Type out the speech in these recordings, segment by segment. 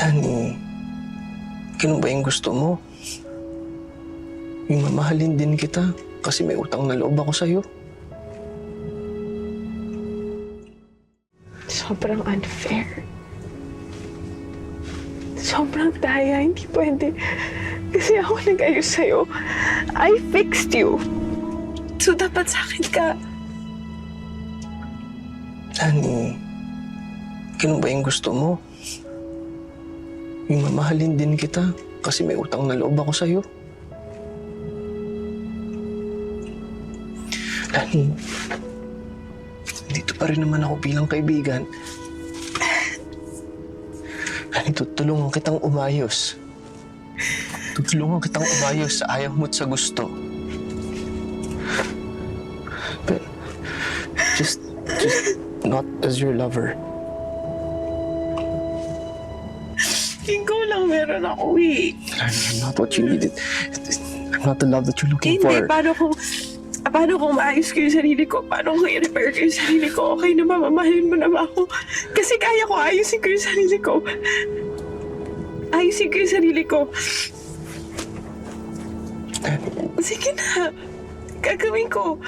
Honey, ganun ba yung gusto mo? Yung mamahalin din kita kasi may utang na loob ako sa'yo. Sobrang unfair. Sobrang daya, hindi pwede. Kasi ako nag-ayos sa'yo. I fixed you. So dapat sa akin ka. Honey, ganun ba yung gusto mo? Mamahalin din kita kasi may utang na loob ako sa'yo. Honey, dito pa rin naman ako bilang kaibigan. Honey, tutulungan kitang umayos. Tutulungan kitang umayos sa ayaw mo't sa gusto. But just, just not as your lover. Ikaw lang meron ako eh. I'm not what you needed. I'm not the love that you're looking Hindi, for. paano kung... Paano kung maayos ko yung sarili ko? Paano kung i-repair ko yung sarili ko? Okay na ba? Mamahalin mo na ba ako? Kasi kaya ko ayusin ko yung sarili ko. Ayusin ko yung sarili ko. Sige na. Gagawin ko.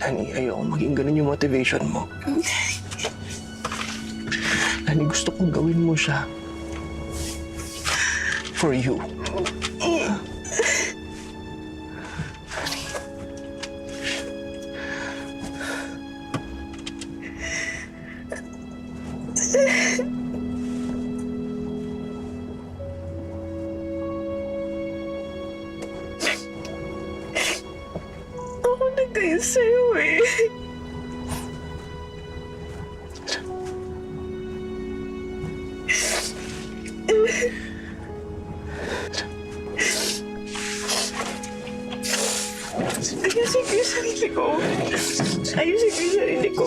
Lani, ayoko maging ganun yung motivation mo. Lani, gusto kong gawin mo siya. For you. Ako nag-ayos sa'yo eh. Ayusin ko yung sarili ko. Ayusin ko yung sarili ko.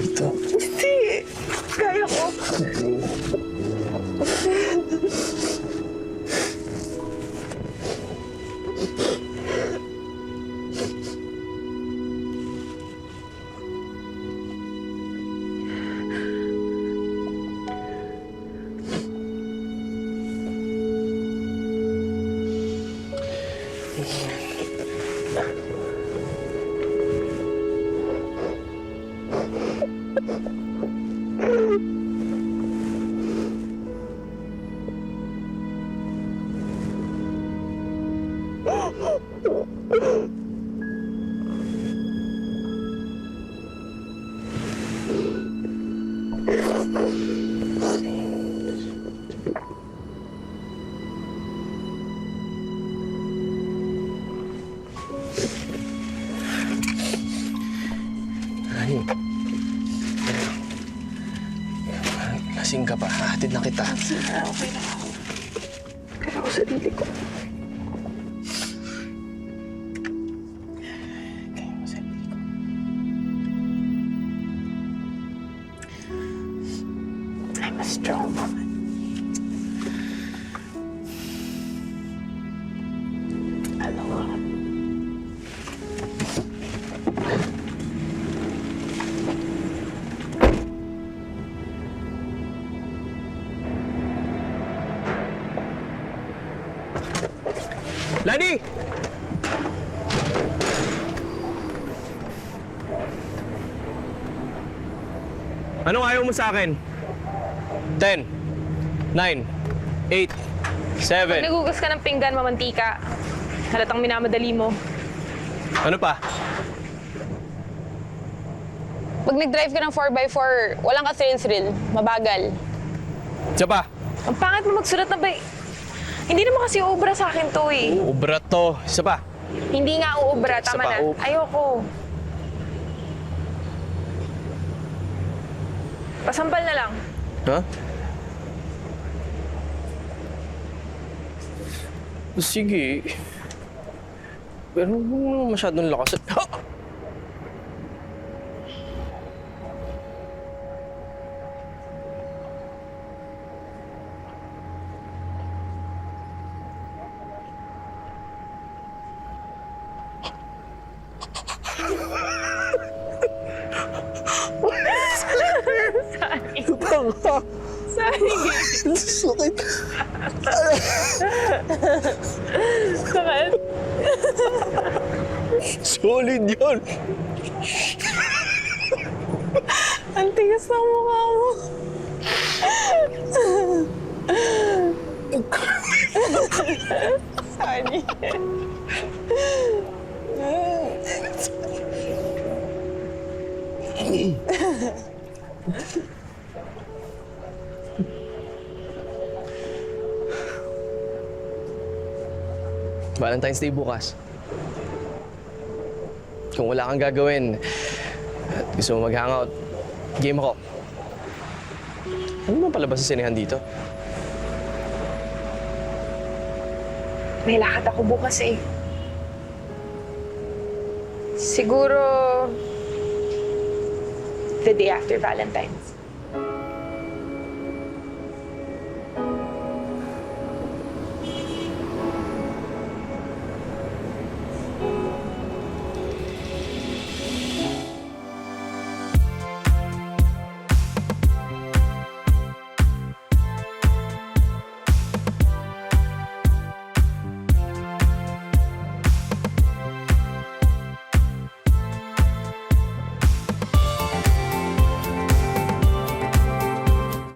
Ito. Hindi. Kaya Lani. Lasing ka pa. Hatid na kita. Okay na ako. Kaya ako. Kaya mo sarili ko. I'm a strong woman. Lani! Anong ayaw mo sa akin? 10, 9, 8, 7. Nagugas ka ng pinggan, mamantika. Halatang minamadali mo. Ano pa? Pag nag-drive ka ng 4x4, walang ka thrill-thrill. Mabagal. Isa pa? Ang pangit mo magsulat na ba Hindi naman kasi uubra sa akin to eh. Ubra to. Isa pa? Hindi nga uubra, Isa tama pa, na. u- Ayoko. Pasampal na lang. Ha? Sige. Pero huwag mo naman masyadong lakas. Ha! Sorry. Tanga. Sorry. Diyos, lukit. Sakit. Solid yun. Ang tigas ng mukha mo. Sorry. Valentine's Day bukas. Kung wala kang gagawin at gusto mo mag-hangout, game ako. Ano naman palabas sa sinehan dito? May lakad ako bukas eh. Siguro... the day after Valentine's.